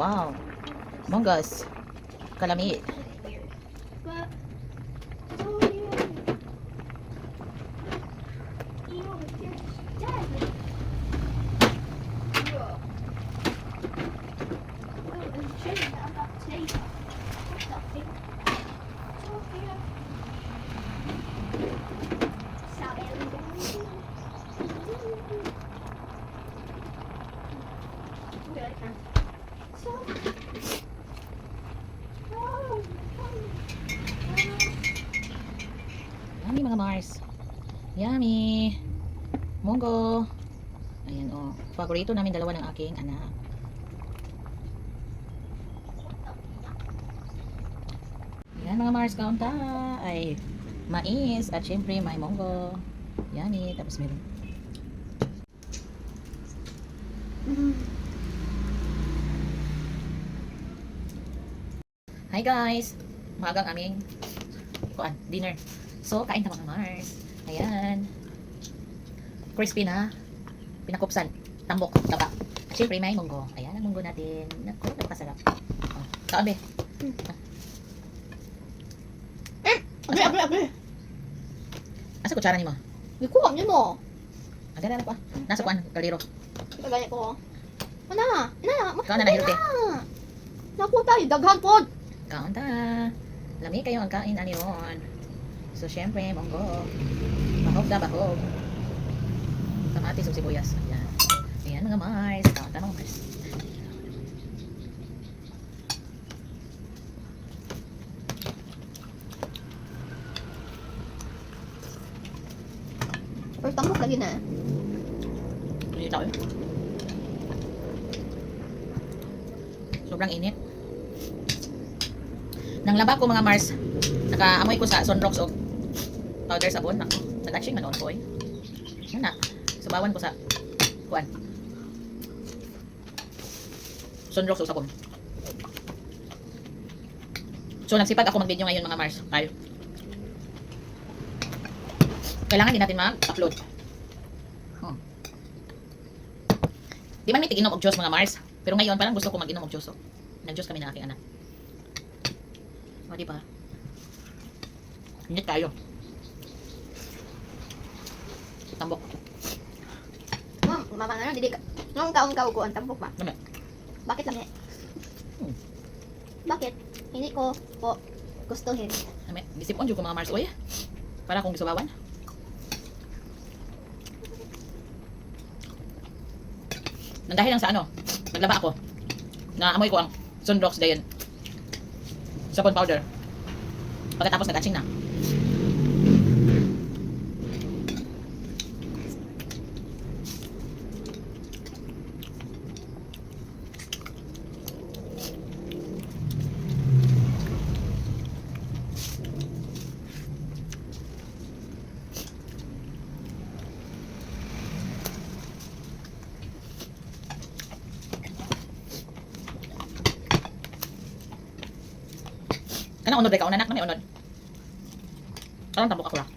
Wow. Among us. Kalamit. Thank you. Yummy mga Mars. Yummy. Monggo. Ayan oh. Paborito namin dalawa ng aking anak. Yan mga Mars kaunta. Ay mais at syempre may monggo. Yummy. Tapos meron. Hi guys. Magang aming kuan, dinner. So, kain ta mga Mars. Ayan. Crispy na. Pinakupsan. Tambok. Taba. At syempre may munggo. Ayan ang munggo natin. Naku, napakasarap. Oh. Kaon be. Abi, abi, abi. Asa kutsara ni mo? Ikuha niyo mo. Aga na ko. Nasa kuan, kaliro. Kagaya ko. Ana, ana, Ikaw na nahilot eh. Ah. Nakuha tayo, daghan pod. Kaon ta. Lami kayo ang kain ani ron. So, syempre, munggo. Bahog na bahog. Kamatis o sibuyas. Ayan. Ayan mga Mars. Kaon ta mga Mars. First tambok lagi na. Hindi tao yun. Sobrang init. Nang laba ko mga Mars, nakaamoy ko sa sunrocks o powder sabon. Nako, nag-atching man ko eh. Na. Subawan ko sa kuan. Sunrocks o sabon. So nagsipag ako mag-video ngayon mga Mars. Tayo. Kailangan din natin mag-upload. Hmm. Di man may tiginom og Diyos mga Mars. Pero ngayon parang gusto ko mag-inom og Diyos. Oh. Nag-Diyos kami ng aking anak. O, di ba? Init tayo. Tambok. Ma'am, mama nga dili ka. Nung kaon ka ko ang tambok ba? Dami. Bakit lang eh? Hmm. Bakit? Hindi ko po gustuhin. Dami. Disipon dyan ko mga Mars. Uy, para kong gisubawan. Nang dahil lang sa ano, naglaba ako. Naamoy ko ang Sunrocks Dayan. Sabon powder. Pagkatapos nag-atching na. Kanang unod, ka unanak na may unod. Kanang tambok ako lang.